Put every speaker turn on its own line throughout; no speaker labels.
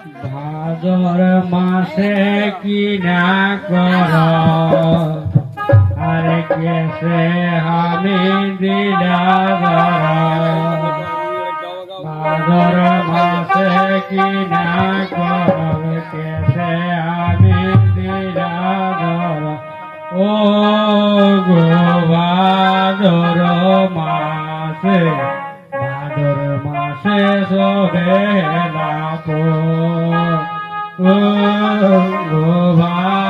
ভাদর মাসে কি না কর? আরে কেসে আমি দিলা ভাদর মাসে কি না কর? কেসে আমি দিলা ও গো ভাদর মাসে মাসে শোভে লাপো ও গো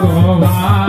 গো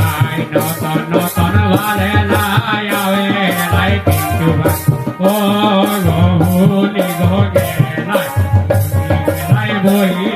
ભાઈ નો તનો તન વાલે લાય આવે લાય પિંચુ ભાઈ ઓ ગોહુલી ગોગે લાય લાય બોઈ